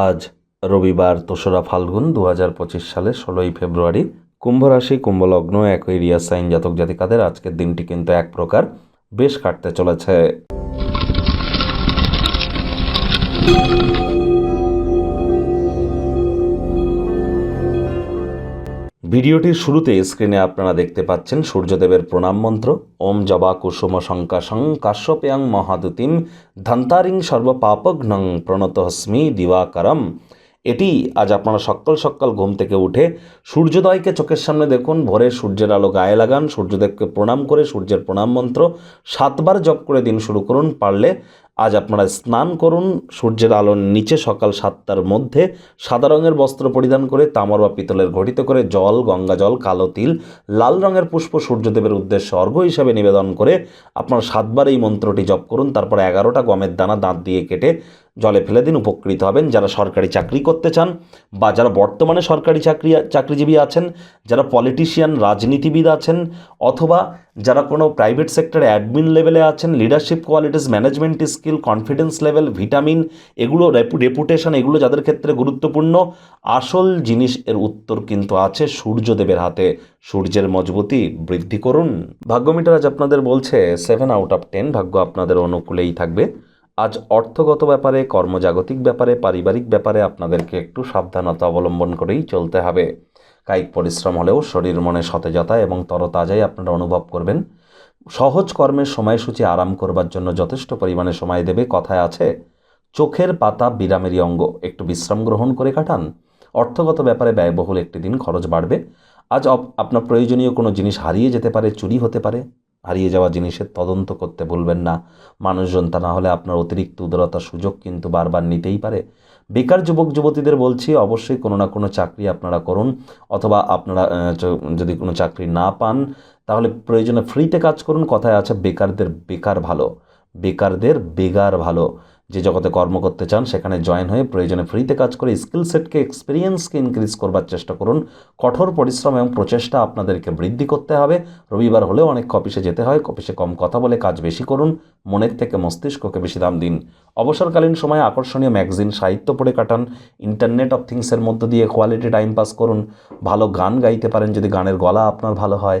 আজ রবিবার দোসরা ফাল্গুন দু হাজার পঁচিশ সালের ষোলোই ফেব্রুয়ারি। কুম্ভ রাশি কুম্ভলগ্ন অ্যাকোয়েরিয়াস সাইন জাতক জাতিকাদের আজকের দিনটি কিন্তু এক প্রকার বেশ কাটতে চলেছে। ভিডিওটির শুরুতে স্ক্রিনে আপনারা দেখতে পাচ্ছেন সূর্যদেবের প্রণাম মন্ত্র, ওম জবা কুসুম শঙ্কাশং কাশ্যপেয়ং মহাদুতিম ধন্তারিং সর্বপাপঘ্নং প্রণতহস্মি দিবাকরম। এটি আজ আপনারা সকাল সকাল ঘুম থেকে উঠে সূর্যোদয়কে চোখের সামনে দেখুন, ভোরে সূর্যের আলো গায়ে লাগান, সূর্যদেবকে প্রণাম করে সূর্যের প্রণাম মন্ত্র সাতবার জপ করে দিন শুরু করুন, পারলে আজ আপনারা স্নান করুন, সূর্যের আলোর নিচে সকাল সাতটার মধ্যে সাদা রঙের বস্ত্র পরিধান করে তামার বা পিতলের ঘটিত করে জল, গঙ্গা জল, কালো তিল, লাল রঙের পুষ্প সূর্যদেবের উদ্দেশ্যে অর্ঘ্য হিসাবে নিবেদন করে আপনার সাতবার এই মন্ত্রটি জপ করুন, তারপর এগারোটা গমের দানা দাঁত দিয়ে কেটে জলে ফেলে দিন, উপকৃত হবেন। যারা সরকারি চাকরি করতে চান বা যারা বর্তমানে সরকারি চাকরি, চাকরিজীবী আছেন, যারা পলিটিশিয়ান রাজনীতিবিদ আছেন, অথবা যারা কোনো প্রাইভেট সেক্টরে অ্যাডমিন লেভেলে আছেন leadership qualities management skill confidence level vitamin এগুলো রেপুটেশন এগুলো যাদের ক্ষেত্রে গুরুত্বপূর্ণ, আসল জিনিস এর উত্তর কিন্তু আছে সূর্যদেবের হাতে। সূর্যের মজবুতি বৃদ্ধি করুন। ভাগ্যমিটার আজ আপনাদের বলছে সেভেন আউট অফ টেন ভাগ্য আপনাদের অনুকূলেই থাকবে। আজ অর্থগত ব্যাপারে, কর্মজাগতিক ব্যাপারে, পারিবারিক ব্যাপারে আপনাদেরকে একটু সাবধানতা অবলম্বন করেই চলতে হবে। কায়িক পরিশ্রম হলেও শরীর মনে সতেজতা এবং তরতাজাই আপনারা অনুভব করবেন। সহজ কর্মের সময়সূচি আরাম করবার জন্য যথেষ্ট পরিমাণে সময় দেবে কথায় আছে, চোখের পাতা বিরামেরই অঙ্গ। একটু বিশ্রাম গ্রহণ করে কাটান। অর্থগত ব্যাপারে ব্যয়বহুল একটি দিন, খরচ বাড়বে। আজ আপনার প্রয়োজনীয় কোনো জিনিস হারিয়ে যেতে পারে, চুরি হতে পারে। হারিয়ে যাওয়া জিনিসের তদন্ত করতে ভুলবেন না। মানুষজন তা না হলে আপনার অতিরিক্ত উদারতার সুযোগ কিন্তু বারবার নিতেই পারে। বেকার যুবক, যুবতীদের বলছি, অবশ্যই কোনো না কোনো চাকরি আপনারা করুন অথবা আপনারা যদি কোনো চাকরি না পান, তাহলে প্রয়োজনে ফ্রিতে কাজ করুন। কথায় আছে, বেকারদের বেকার ভালো। বেকারদের বেগার ভালো। যে জগতে কর্ম করতে চান, সেখানে জয়েন হয়ে প্রয়োজনে ফ্রিতে কাজ করে স্কিল সেটকে এক্সপিরিয়েন্সকে ইনক্রিজ করবার চেষ্টা করুন। কঠোর পরিশ্রম এবং প্রচেষ্টা আপনাদেরকে বৃদ্ধি করতে হবে। রবিবার হলেও অনেক অফিসে যেতে হয়। অফিসে কম কথা বলে কাজ বেশি করুন। মনের থেকে মস্তিষ্ককে বেশি দাম দিন। অবসরকালীন সময়ে আকর্ষণীয় ম্যাগাজিন সাহিত্য পড়ে কাটান। ইন্টারনেট অফ থিংসের মধ্য দিয়ে কোয়ালিটি টাইম পাস করুন। ভালো গান গাইতে পারেন যদি গানের গলা আপনার ভালো হয়।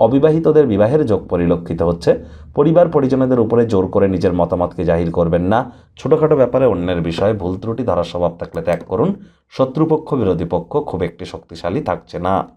অবিবাহিতদের বিবাহের যোগ পরিলক্ষিত হচ্ছে। পরিবার পরিজনদের উপরে জোর করে নিজের মতামতকে জাহির করবেন না। ছোটোখাটো ব্যাপারে অন্যের বিষয়ে ভুল ত্রুটি ধারা স্বভাব থাকলে ত্যাগ করুন। শত্রুপক্ষ, বিরোধী পক্ষ খুব একটি শক্তিশালী থাকছে না।